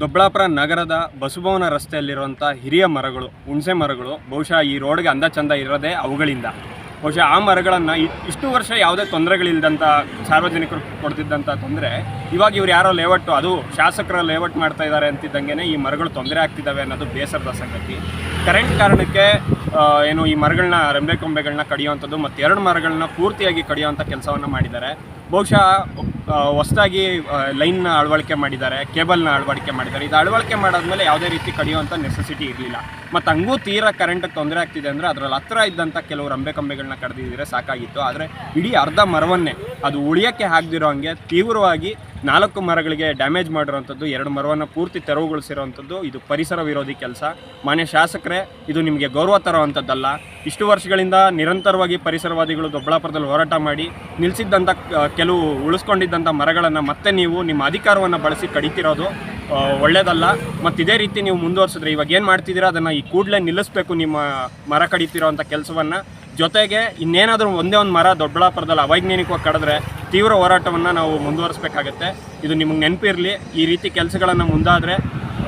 ದೊಡ್ಡಬಳ್ಳಾಪುರ ನಗರದ ಬಸುಭವನ ರಸ್ತೆಯಲ್ಲಿರುವಂಥ ಹಿರಿಯ ಮರಗಳು, ಹುಣಸೆ ಮರಗಳು, ಬಹುಶಃ ಈ ರೋಡ್ಗೆ ಅಂದ ಚಂದ ಇರೋದೇ ಅವುಗಳಿಂದ. ಬಹುಶಃ ಆ ಮರಗಳನ್ನು ಇಷ್ಟು ವರ್ಷ ಯಾವುದೇ ತೊಂದರೆಗಳಿಲ್ಲದಂಥ ಸಾರ್ವಜನಿಕರು ಕೊಡ್ತಿದ್ದಂಥ ತೊಂದರೆ, ಇವಾಗ ಇವ್ರು ಯಾರೋ ಲೇಔಟು, ಅದು ಶಾಸಕರ ಲೇಔಟ್ ಮಾಡ್ತಾ ಇದ್ದಾರೆ ಅಂತಿದ್ದಂಗೆ ಈ ಮರಗಳು ತೊಂದರೆ ಆಗ್ತಿದ್ದಾವೆ ಅನ್ನೋದು ಬೇಸರದ ಸಂಗತಿ. ಕರೆಂಟ್ ಕಾರಣಕ್ಕೆ ಏನು ಈ ಮರಗಳನ್ನ ರೆಂಬೆ ಕೊಂಬೆಗಳನ್ನ ಕಡಿಯುವಂಥದ್ದು ಮತ್ತು ಎರಡು ಮರಗಳನ್ನ ಪೂರ್ತಿಯಾಗಿ ಕಡಿಯುವಂಥ ಕೆಲಸವನ್ನು ಮಾಡಿದ್ದಾರೆ. ಬಹುಶಃ ಹೊಸದಾಗಿ ಲೈನ್ನ ಅಳವಡಿಕೆ ಮಾಡಿದ್ದಾರೆ ಕೇಬಲ್ನ ಅಳವಡಿಕೆ ಮಾಡಿದ್ದಾರೆ. ಇದು ಅಳವಡಿಕೆ ಮಾಡಾದ್ಮೇಲೆ ಯಾವುದೇ ರೀತಿ ಕಡಿಯುವಂಥ ನೆಸೆಸಿಟಿ ಇರಲಿಲ್ಲ. ಮತ್ತು ಹಂಗೂ ತೀರಾ ಕರೆಂಟಿಗೆ ತೊಂದರೆ ಆಗ್ತಿದೆ ಅಂದರೆ ಅದರಲ್ಲಿ ಹತ್ರ ಇದ್ದಂಥ ಕೆಲವು ರಂಬೆ ಕಂಬೆಗಳನ್ನ ಕಡ್ದಿದ್ದರೆ ಸಾಕಾಗಿತ್ತು. ಆದರೆ ಇಡೀ ಅರ್ಧ ಮರವನ್ನೇ, ಅದು ಉಳಿಯೋಕ್ಕೆ ಆಗದಿರೋ ಹಂಗೆ ತೀವ್ರವಾಗಿ ನಾಲ್ಕು ಮರಗಳಿಗೆ ಡ್ಯಾಮೇಜ್ ಮಾಡಿರೋವಂಥದ್ದು, ಎರಡು ಮರವನ್ನು ಪೂರ್ತಿ ತೆರವುಗೊಳಿಸಿರೋವಂಥದ್ದು, ಇದು ಪರಿಸರ ವಿರೋಧಿ ಕೆಲಸ. ಮಾನ್ಯ ಶಾಸಕರೇ, ಇದು ನಿಮಗೆ ಗೌರವ ತರುವಂಥದ್ದಲ್ಲ. ಇಷ್ಟು ವರ್ಷಗಳಿಂದ ನಿರಂತರವಾಗಿ ಪರಿಸರವಾದಿಗಳು ದೊಡ್ಡಬಳ್ಳಾಪುರದಲ್ಲಿ ಹೋರಾಟ ಮಾಡಿ ನಿಲ್ಲಿಸಿದ್ದಂಥ ಕೆಲವು ಉಳಿಸ್ಕೊಂಡಿದ್ದಂಥ ಮರಗಳನ್ನು ಮತ್ತೆ ನೀವು ನಿಮ್ಮ ಅಧಿಕಾರವನ್ನು ಬಳಸಿ ಕಡಿತಿರೋದು ಒಳ್ಳೆಯದಲ್ಲ ಮತ್ತು ಇದೇ ರೀತಿ ನೀವು ಮುಂದುವರ್ಸಿದ್ರೆ ಇವಾಗ ಏನು ಮಾಡ್ತಿದ್ದೀರಾ? ಅದನ್ನು ಈ ಕೂಡಲೇ ನಿಲ್ಲಿಸಬೇಕು ನಿಮ್ಮ ಮರ ಕಡಿತಿರೋ ಅಂಥ ಕೆಲಸವನ್ನು. ಜೊತೆಗೆ ಇನ್ನೇನಾದರೂ ಒಂದೇ ಒಂದು ಮರ ದೊಡ್ಡಬಳ್ಳಾಪುರದಲ್ಲಿ ಅವೈಜ್ಞಾನಿಕವಾಗಿ ಕಡಿದ್ರೆ ತೀವ್ರ ಹೋರಾಟವನ್ನು ನಾವು ಮುಂದುವರಿಸಬೇಕಾಗತ್ತೆ. ಇದು ನಿಮಗೆ ನೆನಪಿರಲಿ ಈ ರೀತಿ ಕೆಲಸಗಳನ್ನು ಮುಂದಾದರೆ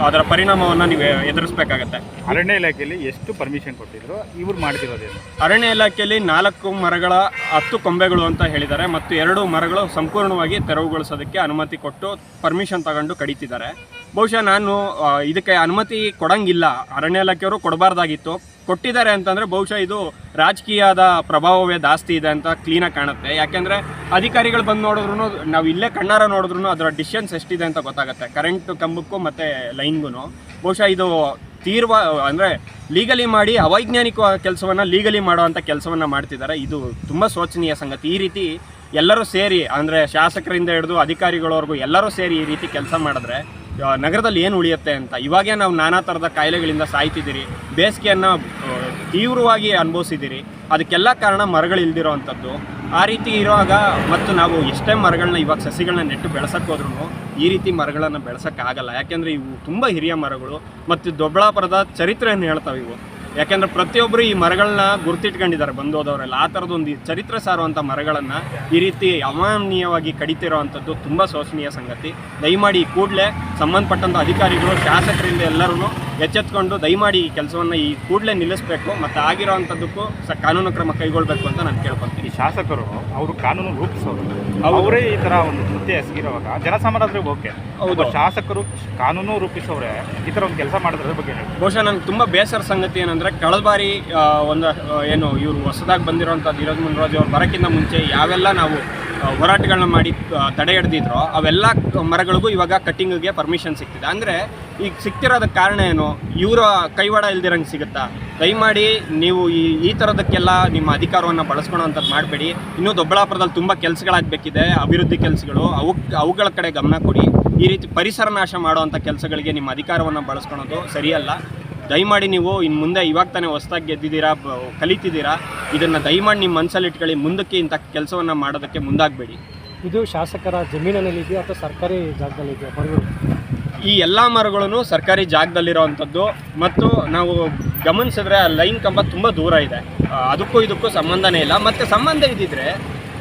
ಅದರ ಪರಿಣಾಮವನ್ನು ನೀವು ಎದುರಿಸಬೇಕಾಗತ್ತೆ. ಅರಣ್ಯ ಇಲಾಖೆಯಲ್ಲಿ ಎಷ್ಟು ಪರ್ಮಿಷನ್ ಕೊಟ್ಟಿದ್ರು ಇವ್ರು ಮಾಡ್ತಿರೋದೇನು ಅರಣ್ಯ ಇಲಾಖೆಯಲ್ಲಿ ನಾಲ್ಕು ಮರಗಳ ಹತ್ತು ಕೊಂಬೆಗಳು ಅಂತ ಹೇಳಿದ್ದಾರೆ ಮತ್ತು ಎರಡು ಮರಗಳು ಸಂಪೂರ್ಣವಾಗಿ ತೆರವುಗೊಳಿಸೋದಕ್ಕೆ ಅನುಮತಿ ಕೊಟ್ಟು ಪರ್ಮಿಷನ್ ತಗೊಂಡು ಕಡಿತಿದ್ದಾರೆ. ಬಹುಶಃ ನಾನು ಇದಕ್ಕೆ ಅನುಮತಿ ಕೊಡಂಗಿಲ್ಲ. ಅರಣ್ಯ ಇಲಾಖೆಯವರು ಕೊಡಬಾರ್ದಾಗಿತ್ತು. ಕೊಟ್ಟಿದ್ದಾರೆ ಅಂತಂದರೆ ಬಹುಶಃ ಇದು ರಾಜಕೀಯದ ಪ್ರಭಾವವೇ ಜಾಸ್ತಿ ಇದೆ ಅಂತ ಕ್ಲೀನಾಗಿ ಕಾಣುತ್ತೆ. ಯಾಕೆಂದರೆ ಅಧಿಕಾರಿಗಳು ಬಂದು ನೋಡಿದ್ರು ನಾವು ಇಲ್ಲೇ ಕಣ್ಣಾರ ನೋಡಿದ್ರು ಅದರ ಡಿಸ್ಟೆನ್ಸ್ ಎಷ್ಟಿದೆ ಅಂತ ಗೊತ್ತಾಗುತ್ತೆ. ಕರೆಂಟ್ ಕಂಬಕ್ಕೂ ಮತ್ತು ಲೈನ್ಗೂ ಬಹುಶಃ ಇದು ತೀರ್ವ, ಅಂದರೆ ಲೀಗಲಿ ಮಾಡಿ ಅವೈಜ್ಞಾನಿಕ ಕೆಲಸವನ್ನು ಲೀಗಲಿ ಮಾಡುವಂಥ ಕೆಲಸವನ್ನು ಮಾಡ್ತಿದ್ದಾರೆ. ಇದು ತುಂಬ ಶೋಚನೀಯ ಸಂಗತಿ. ಈ ರೀತಿ ಎಲ್ಲರೂ ಸೇರಿ, ಅಂದರೆ ಶಾಸಕರಿಂದ ಹಿಡಿದು ಅಧಿಕಾರಿಗಳವರೆಗೂ ಎಲ್ಲರೂ ಸೇರಿ ಈ ರೀತಿ ಕೆಲಸ ಮಾಡಿದ್ರೆ ನಗರದಲ್ಲಿ ಏನು ಉಳಿಯುತ್ತೆ ಅಂತ. ಇವಾಗೇ ನಾವು ನಾನಾ ಥರದ ಕಾಯಿಲೆಗಳಿಂದ ಸಾಯ್ತಿದ್ದೀರಿ. ಬೇಸಿಗೆಯನ್ನು ತೀವ್ರವಾಗಿ ಅನುಭವಿಸಿದ್ದೀರಿ. ಅದಕ್ಕೆಲ್ಲ ಕಾರಣ ಮರಗಳು ಅಂಥದ್ದು ಆ ರೀತಿ ಇರುವಾಗ ಮತ್ತು ನಾವು ಎಷ್ಟೇ ಮರಗಳನ್ನ, ಇವಾಗ ಸಸಿಗಳನ್ನ ನೆಟ್ಟು ಬೆಳೆಸೋಕ್ಕೋದ್ರೂ ಈ ರೀತಿ ಮರಗಳನ್ನು ಬೆಳೆಸೋಕ್ಕಾಗಲ್ಲ. ಯಾಕೆಂದರೆ ಇವು ತುಂಬ ಹಿರಿಯ ಮರಗಳು ಮತ್ತು ದೊಡ್ಡಬಳ್ಳಾಪುರದ ಚರಿತ್ರೆಯನ್ನು ಹೇಳ್ತಾವೆ ಇವು. ಯಾಕೆಂದ್ರೆ ಪ್ರತಿಯೊಬ್ಬರು ಈ ಮರಗಳನ್ನ ಗುರ್ತಿಟ್ಕೊಂಡಿದ್ದಾರೆ, ಬಂದೋದವರೆಲ್ಲ. ಆ ಥರದ್ದು ಚರಿತ್ರೆ ಸಾರುವಂಥ ಮರಗಳನ್ನು ಈ ರೀತಿ ಅಮಾನೀಯವಾಗಿ ಕಡಿತಿರೋ ಅಂಥದ್ದು ತುಂಬ ಶೋಚನೀಯ ಸಂಗತಿ. ದಯಮಾಡಿ ಕೂಡಲೇ ಸಂಬಂಧಪಟ್ಟಂಥ ಅಧಿಕಾರಿಗಳು, ಶಾಸಕರಿಂದ ಎಲ್ಲರೂ ಎಚ್ಚೆತ್ಕೊಂಡು ದಯಮಾಡಿ ಈ ಕೆಲಸವನ್ನು ಈ ಕೂಡಲೇ ನಿಲ್ಲಿಸಬೇಕು ಮತ್ತು ಆಗಿರೋ ಅಂಥದ್ದಕ್ಕೂ ಸ ಕಾನೂನು ಕ್ರಮ ಕೈಗೊಳ್ಳಬೇಕು ಅಂತ ನಾನು ಕೇಳ್ಕೊತೀನಿ ಶಾಸಕರು ಅವರು ಕಾನೂನು ರೂಪಿಸೋರು. ಅವರೇ ಈ ಥರ ಒಂದು ಕೃತ್ಯ ಎಸಗಿರುವಾಗ ಜನಸಾಮಾನ್ಯರಿಗೆ ಓಕೆ ಹೌದು. ಶಾಸಕರು ಕಾನೂನು ರೂಪಿಸೋರೆ ಈ ಥರ ಒಂದು ಕೆಲಸ ಮಾಡಿದ್ರ ಬಗ್ಗೆ ಬಹುಶಃ ನನಗೆ ತುಂಬ ಬೇಸರ ಸಂಗತಿ ಏನಂದರೆ ಕಳೆದ ಬಾರಿ ಒಂದು ಏನು ಇವರು ಹೊಸದಾಗಿ ಬಂದಿರೋಂಥ ಧೀರಜ್ ಮುನ್ರಾಜ್ ಅವ್ರು ಬರೋಕ್ಕಿಂತ ಮುಂಚೆ ಯಾವೆಲ್ಲ ನಾವು ಹೋರಾಟಗಳನ್ನ ಮಾಡಿ ತಡೆ ಹಿಡ್ದಿದ್ರು ಅವೆಲ್ಲ ಮರಗಳಿಗೂ ಇವಾಗ ಕಟ್ಟಿಂಗಿಗೆ ಪರ್ಮಿಷನ್ ಸಿಗ್ತಿದೆ. ಅಂದರೆ ಈಗ ಸಿಗ್ತಿರೋದಕ್ಕೆ ಕಾರಣ ಏನು? ಇವರ ಕೈವಾಡ ಇಲ್ದಿರಂಗೆ ಸಿಗುತ್ತಾ? ದಯಮಾಡಿ ನೀವು ಈ ಈ ಥರದಕ್ಕೆಲ್ಲ ನಿಮ್ಮ ಅಧಿಕಾರವನ್ನು ಬಳಸ್ಕೊಳೋವಂಥದ್ದು ಮಾಡಬೇಡಿ. ಇನ್ನೂ ದೊಡ್ಡಬಳ್ಳಾಪುರದಲ್ಲಿ ತುಂಬ ಕೆಲಸಗಳಾಗಬೇಕಿದೆ, ಅಭಿವೃದ್ಧಿ ಕೆಲಸಗಳು. ಅವು, ಅವುಗಳ ಕಡೆ ಗಮನ ಕೊಡಿ. ಈ ರೀತಿ ಪರಿಸರ ನಾಶ ಮಾಡುವಂಥ ಕೆಲಸಗಳಿಗೆ ನಿಮ್ಮ ಅಧಿಕಾರವನ್ನು ಬಳಸ್ಕೊಳೋದು ಸರಿಯಲ್ಲ. ದಯಮಾಡಿ ನೀವು ಇನ್ನು ಮುಂದೆ ಇವಾಗ ತಾನೇ ಹೊಸ್ದಾಗಿ ಗೆದ್ದಿದ್ದೀರಾ ಕಲಿತಿದ್ದೀರಾ ಇದನ್ನು ದಯಮಾಡಿ ನಿಮ್ಮ ಮನಸ್ಸಲ್ಲಿ ಇಟ್ಕೊಳ್ಳಿ ಮುಂದಕ್ಕೆ ಇಂಥ ಕೆಲಸವನ್ನು ಮಾಡೋದಕ್ಕೆ ಮುಂದಾಗಬೇಡಿ. ಇದು ಶಾಸಕರ ಜಮೀನಿನಲ್ಲಿದೆಯಾ ಅಥವಾ ಸರ್ಕಾರಿ ಜಾಗದಲ್ಲಿ ಇದೆಯಾ ಮರಗಳು ಈ ಎಲ್ಲ ಮರಗಳನ್ನು ಸರ್ಕಾರಿ ಜಾಗದಲ್ಲಿರೋವಂಥದ್ದು ಮತ್ತು ನಾವು ಗಮನಿಸಿದ್ರೆ ಆ ಲೈನ್ ಕಂಬ ತುಂಬ ದೂರ ಇದೆ. ಅದಕ್ಕೂ ಇದಕ್ಕೂ ಸಂಬಂಧನೇ ಇಲ್ಲ. ಮತ್ತು ಸಂಬಂಧ ಇದ್ದಿದ್ರೆ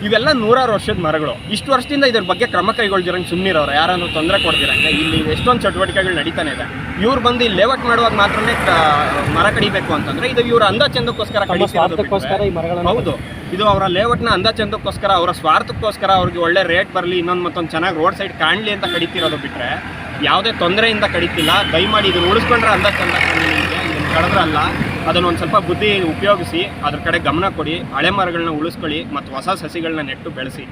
ಇವೆಲ್ಲ ನೂರಾರು ವರ್ಷದ ಮರಗಳು. ಇಷ್ಟು ವರ್ಷದಿಂದ ಇದ್ರ ಬಗ್ಗೆ ಕ್ರಮ ಕೈಗೊಳ್ದಿರಂಗೆ ಸುಮ್ಮನಿರೋರು ಯಾರನ್ನು ತೊಂದರೆ ಕೊಡ್ದಿರಂಗೆ. ಇಲ್ಲಿ ಎಷ್ಟೊಂದು ಚಟುವಟಿಕೆಗಳು ನಡೀತಾನೆ ಇದೆ. ಇವ್ರು ಬಂದು ಇಲ್ಲಿ ಲೇಔಟ್ ಮಾಡುವಾಗ ಮಾತ್ರನೇ ಕ- ಮರ ಕಡಿಬೇಕು ಅಂತಂದ್ರೆ ಇದು ಇವರ ಅಂದ ಚಂದಕ್ಕೋಸ್ಕರ ಬಿಟ್ರೆ- ಹೌದು. ಇದು ಅವರ ಲೇಔಟ್ನ ಅಂದ ಚಂದಕ್ಕೋಸ್ಕರ ಅವರ ಸ್ವಾರ್ಥಕ್ಕೋಸ್ಕರ ಅವ್ರಿಗೆ ಒಳ್ಳೆ ರೇಟ್ ಬರಲಿ ಇನ್ನೊಂದು ಮತ್ತೊಂದು ಚೆನ್ನಾಗಿ ರೋಡ್ ಸೈಡ್ ಕಾಣಲಿ ಅಂತ ಕಡಿತಿರೋದು ಬಿಟ್ಟರೆ ಯಾವುದೇ ತೊಂದರೆಯಿಂದ ಕಡಿತಿಲ್ಲ. ದಯಮಾಡಿ ಇದನ್ನು ಉಳಿಸ್ಕೊಂಡ್ರೆ ಅಂದ ಚಂದ ಕಳೆದ್ರಲ್ಲ ಅದನ್ನು ಒಂದು ಸ್ವಲ್ಪ ಬುದ್ಧಿ ಉಪಯೋಗಿಸಿ, ಅದ್ರ ಕಡೆ ಗಮನ ಕೊಡಿ, ಹಳೆ ಮರಗಳನ್ನ ಉಳಿಸ್ಕೊಳ್ಳಿ, ಮತ್ತು ಹೊಸ ಸಸಿಗಳನ್ನ ನೆಟ್ಟು ಬೆಳೆಸಿ.